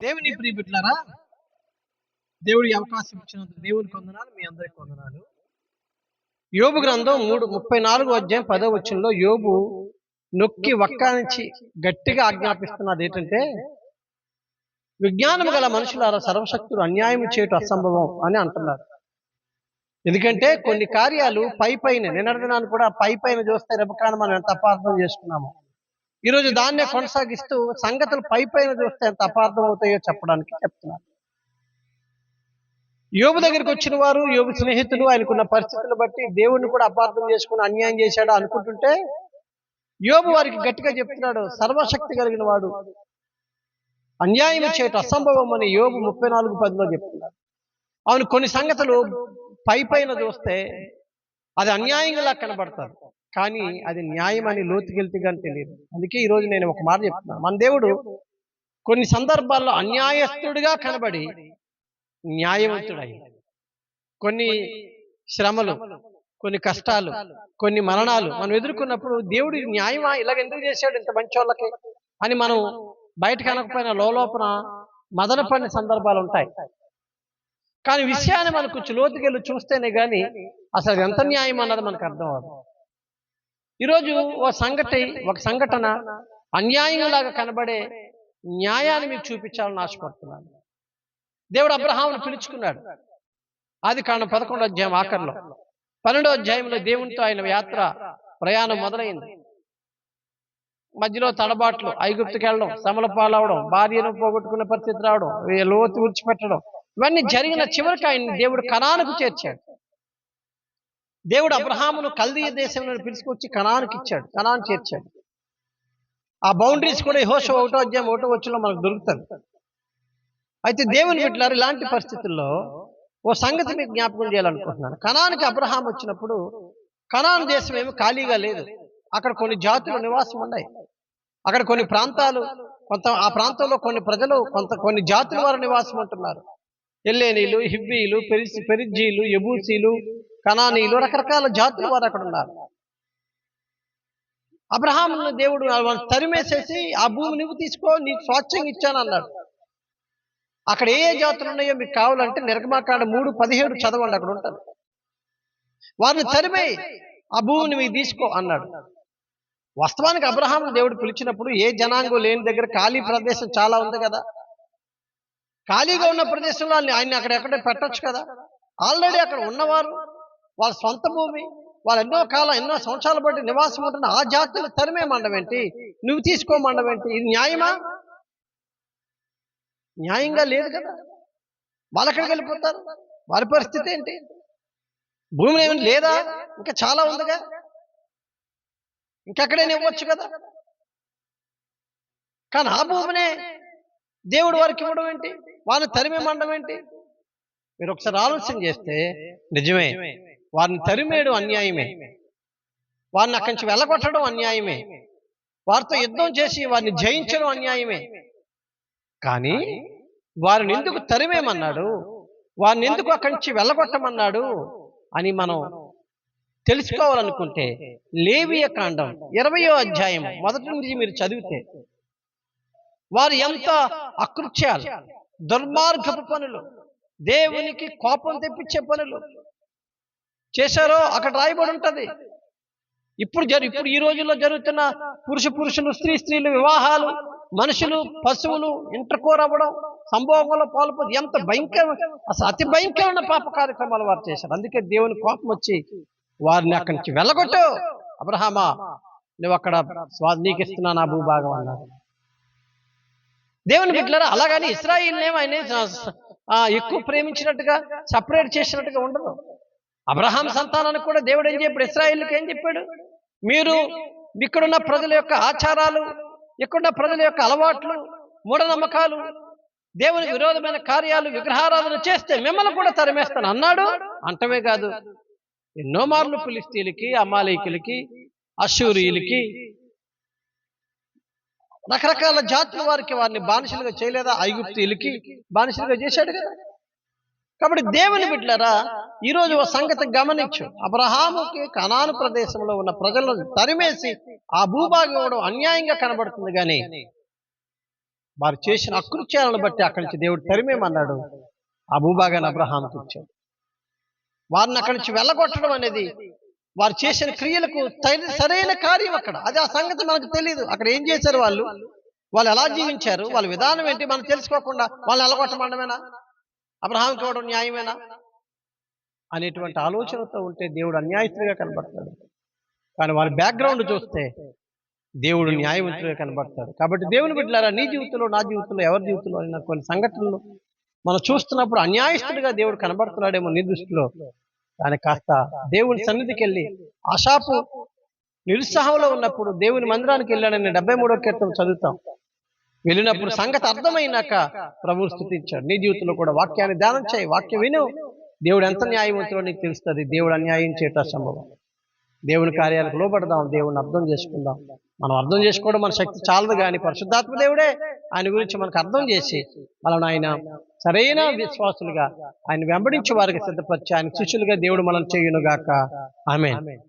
దేవుని ప్రియబిడ్లారా దేవుడి అవకాశం ఇచ్చినందుకు దేవుని కొందనాలు మీ అందరికి కొందనాలు యోబు గ్రంథం మూడు ముప్పై నాలుగు అధ్యాయం పదో వచ్చంలో యోబు నొక్కి వక్కానించి గట్టిగా ఆజ్ఞాపిస్తున్నది ఏంటంటే విజ్ఞానం గల మనుషులారా సర్వశక్తులు అన్యాయం చేయటం అసంభవం అని అంటున్నారు. ఎందుకంటే కొన్ని కార్యాలు పై పైన నిన్నదినాన్ని కూడా పై పైన చూస్తే రెపకాన్ని మనం ఎంత అపార్థం చేసుకున్నాము. ఈరోజు దాన్నే కొనసాగిస్తూ సంగతులు పై పైన చూస్తే ఎంత అపార్థం అవుతాయో చెప్పడానికి చెప్తున్నారు. యోగు దగ్గరికి వచ్చిన వారు యోగు స్నేహితులు ఆయనకున్న పరిస్థితులు బట్టి దేవుణ్ణి కూడా అపార్థం చేసుకుని అన్యాయం చేశాడు అనుకుంటుంటే యోగు వారికి గట్టిగా చెప్తున్నాడు సర్వశక్తి కలిగిన వాడు అన్యాయం చేయటం అసంభవం అని యోగు ముప్పై నాలుగు పదిలో చెప్తున్నాడు. అవును కొన్ని సంగతులు పై పైన చూస్తే అది అన్యాయంగా కనబడతారు. కానీ అది న్యాయం అని లోతుకెళ్తే కానీ తెలియదు. అందుకే ఈరోజు నేను ఒక మాట చెప్తున్నాను మన దేవుడు కొన్ని సందర్భాల్లో అన్యాయస్తుడిగా కనబడి న్యాయవంతుడై కొన్ని శ్రమలు కొన్ని కష్టాలు కొన్ని మరణాలు మనం ఎదుర్కొన్నప్పుడు దేవుడు ఇది న్యాయమా? ఇలాగ ఎందుకు చేశాడు ఇంత మంచి వాళ్ళకి అని మనం బయట కనకపోయినా లోపల మదన పడిన సందర్భాలు ఉంటాయి. కానీ విషయాన్ని మనకు కొంచెం లోతుకెళ్ళి చూస్తేనే కానీ అసలు ఎంత న్యాయం అన్నది మనకు అర్థం అవుతుంది ఈరోజు ఒక సంఘటన ఒక సంఘటన అన్యాయంలాగా కనబడే న్యాయాన్ని మీకు చూపించాలని ఆశపడుతున్నాను. దేవుడు అబ్రహామును పిలుచుకున్నాడు. ఆది కాండం పదకొండో అధ్యాయం ఆఖరిలో. పన్నెండో అధ్యాయంలో దేవునితో ఆయన యాత్ర ప్రయాణం మొదలైంది. మధ్యలో తడబాట్లు ఐగుప్తుకి వెళ్ళడం శ్రమల పాలవడం భార్యను పోగొట్టుకునే పరిస్థితి రావడం లోతు విడిచిపెట్టడం ఇవన్నీ జరిగిన చివరికి ఆయన దేవుడు కణానికి చేర్చాడు. దేవుడు అబ్రహామును కల్దీయ దేశంలో పిలుచుకొచ్చి కణానికి ఇచ్చాడు. కణాన్ని చేర్చాడు. ఆ బౌండరీస్ కూడా హోష ఒకటో అధ్యాయం ఒకటో వచ్చిలో మనకు దొరుకుతుంది అయితే దేవుని బిడ్డలారు ఇలాంటి పరిస్థితుల్లో ఓ సంగతి మీకు జ్ఞాపకం చేయాలనుకుంటున్నాను. కణానికి అబ్రహాం వచ్చినప్పుడు కణాన్ దేశం ఏమి ఖాళీగా లేదు. అక్కడ కొన్ని జాతులు నివాసం ఉన్నాయి. అక్కడ కొన్ని ప్రాంతాలు కొంత ఆ ప్రాంతంలో కొన్ని ప్రజలు కొంత కొన్ని జాతుల వారు నివాసం ఉంటున్నారు ఎల్లేనీలు హిబ్బీలు పెరిసి పెరిజ్జీలు ఎబూసీలు కనానీలు రకరకాల జాతులు వారు అక్కడ ఉన్నారు. అబ్రహామును దేవుడు తరిమేసేసి ఆ భూమి నువ్వు తీసుకో నీకు స్వాచ్ఛంగా ఇచ్చాను అన్నాడు. అక్కడ ఏ ఏ జాతులు ఉన్నాయో మీకు కావాలంటే నిర్గమాకాండ మూడు పదిహేడు చదవండి అక్కడ ఉంటారు వారిని తరిమే ఆ భూమిని మీకు తీసుకో అన్నాడు. వాస్తవానికి అబ్రహాం దేవుడు పిలిచినప్పుడు ఏ జనాంగం లేని దగ్గర ఖాళీ ప్రదేశం చాలా ఉంది కదా. ఖాళీగా ఉన్న ప్రదేశంలో ఆయన ఆయన్ని అక్కడ ఎక్కడ పెట్టొచ్చు కదా? ఆల్రెడీ అక్కడ ఉన్నవారు వాళ్ళ సొంత భూమి వాళ్ళు ఎన్నో కాలం ఎన్నో సంవత్సరాలు బట్టి నివాసం ఉంటున్న ఆ జాతులు తరిమే మండవేంటి నువ్వు తీసుకోమండవేంటి ఇది న్యాయమా? న్యాయంగా లేదు కదా? వాళ్ళు ఎక్కడికి వెళ్ళిపోతారు? వారి పరిస్థితి ఏంటి? భూమి ఏమి లేదా? ఇంకా చాలా ఉందిగా. ఇంకెక్కడైనా ఇవ్వచ్చు కదా? కానీ ఆ భూమినే దేవుడు వారికి ఇవ్వడం ఏంటి? వారిని తరిమేమండం ఏంటి? మీరు ఒకసారి ఆలోచన చేస్తే నిజమే వారిని తరిమేయడం అన్యాయమే. వారిని అక్కడి నుంచి వెళ్ళగొట్టడం అన్యాయమే. వారితో యుద్ధం చేసి వారిని జయించడం అన్యాయమే. కానీ వారిని ఎందుకు తరిమేమన్నాడు వారిని ఎందుకు అక్కడి నుంచి వెళ్ళగొట్టమన్నాడు? అని మనం తెలుసుకోవాలనుకుంటే లేవియ కాండం ఇరవయో అధ్యాయం మొదటి నుంచి మీరు చదివితే వారు ఎంత అకృత్యాలు దుర్మార్గపు పనులు దేవునికి కోపం తెప్పించే పనులు చేశారో అక్కడ రాయబడి ఉంటుంది. ఇప్పుడు జరు ఇప్పుడు ఈ రోజుల్లో జరుగుతున్న పురుష పురుషులు స్త్రీ స్త్రీలు వివాహాలు మనుషులు పశువులు ఇంటర్కోర్ అవ్వడం సంభోగంలో పాల్పొంది ఎంత భయంకర అసలు అతి భయంకరమైన పాప కార్యక్రమాలు వారు చేశారు. అందుకే దేవుని కోపం వచ్చి వారిని అక్కడి నుంచి వెళ్ళగొట్టు. అబ్రహామా నువ్వు అక్కడ స్వా నీకు భూభాగం అన్నారు దేవుని బిడ్డలారా అలాగని ఇస్రాయిల్ ఏమో ఆయన ఎక్కువ ప్రేమించినట్టుగా సపరేట్ చేసినట్టుగా ఉండదు అబ్రహాం సంతానానికి కూడా దేవుడు ఏం చెప్పాడు? ఇస్రాయిల్కి ఏం చెప్పాడు? మీరు ఇక్కడున్న ప్రజల యొక్క ఆచారాలు ఇక్కడున్న ప్రజల యొక్క అలవాట్లు మూఢనమ్మకాలు దేవునికి విరోధమైన కార్యాలు విగ్రహారాధన చేస్తే మిమ్మల్ని కూడా తరిమేస్తాను అన్నాడు. అంటమే కాదు. ఎన్నో మార్లు ఫిలిస్తీన్లకి అమాలీకులకి అశూరియులకి రకరకాల జాతుల వారికి వారిని బానిసలుగా చేయలేదా? ఐగుప్తీయులకి బానిసలుగా చేశాడు కదా. కాబట్టి దేవుని బిడ్డలారా ఈరోజు ఒక సంగతి గమనించు. అబ్రహాముకి కనాను ప్రదేశంలో ఉన్న ప్రజలను తరిమేసి ఆ భూభాగం ఇవ్వడం అన్యాయంగా కనబడుతుంది కానీ వారు చేసిన అకృత్యాలను బట్టి అక్కడి నుంచి దేవుడు తరిమేమన్నాడు ఆ భూభాగాన్ని అబ్రహాంకి ఇచ్చాడు. వారిని అక్కడి నుంచి వెళ్ళగొట్టడం అనేది వారు చేసిన క్రియలకు సరైన కార్యం అక్కడ. అది ఆ సంగతి మనకు తెలియదు అక్కడ ఏం చేశారు వాళ్ళు? వాళ్ళు ఎలా జీవించారు? వాళ్ళ విధానం ఏంటి? మనం తెలుసుకోకుండా వాళ్ళని వెళ్ళగొట్టమండమేనా అబ్రహాం చూడడం న్యాయమేనా? అనేటువంటి ఆలోచనతో ఉంటే దేవుడు అన్యాయస్తుడిగా కనబడతాడు. కానీ వారి బ్యాక్గ్రౌండ్ చూస్తే దేవుడు న్యాయవంతుడిగా కనబడతాడు. కాబట్టి దేవుని బిడ్డలారా నీ జీవితంలో నా జీవితంలో ఎవరి జీవితంలో అయినా కొన్ని సంఘటనలు మనం చూస్తున్నప్పుడు అన్యాయస్తుడిగా దేవుడు కనబడుతున్నాడేమో నీ దృష్టిలో. దాని కాస్త దేవుని సన్నిధికి వెళ్ళి ఆశాపు నిరుత్సాహంలో ఉన్నప్పుడు దేవుని మందిరానికి వెళ్ళాడని డెబ్బై మూడో కీర్తన చదువుతాం. వెళ్ళినప్పుడు సంగతి అర్థమైనాక ప్రభువు స్థుతించాడు. నీ జీవితంలో కూడా వాక్యాన్ని ధ్యానం చేయి. వాక్యం విను. దేవుడు ఎంత న్యాయవంతుడో నీకు తెలుస్తుంది. దేవుడు అన్యాయం చేయటం సంభవం దేవుని కార్యాలకు లోపడదాం దేవుని అర్థం చేసుకుందాం. మనం అర్థం చేసుకోవడం మన శక్తి చాలదు కానీ పరిశుద్ధాత్మ దేవుడే ఆయన గురించి మనకు అర్థం చేసి మనం ఆయన సరైన విశ్వాసులుగా ఆయన వెంబడించే వారికి సిద్ధపరిచి ఆయన శిష్యులుగా దేవుడు మనం చేయునుగాక. ఆమె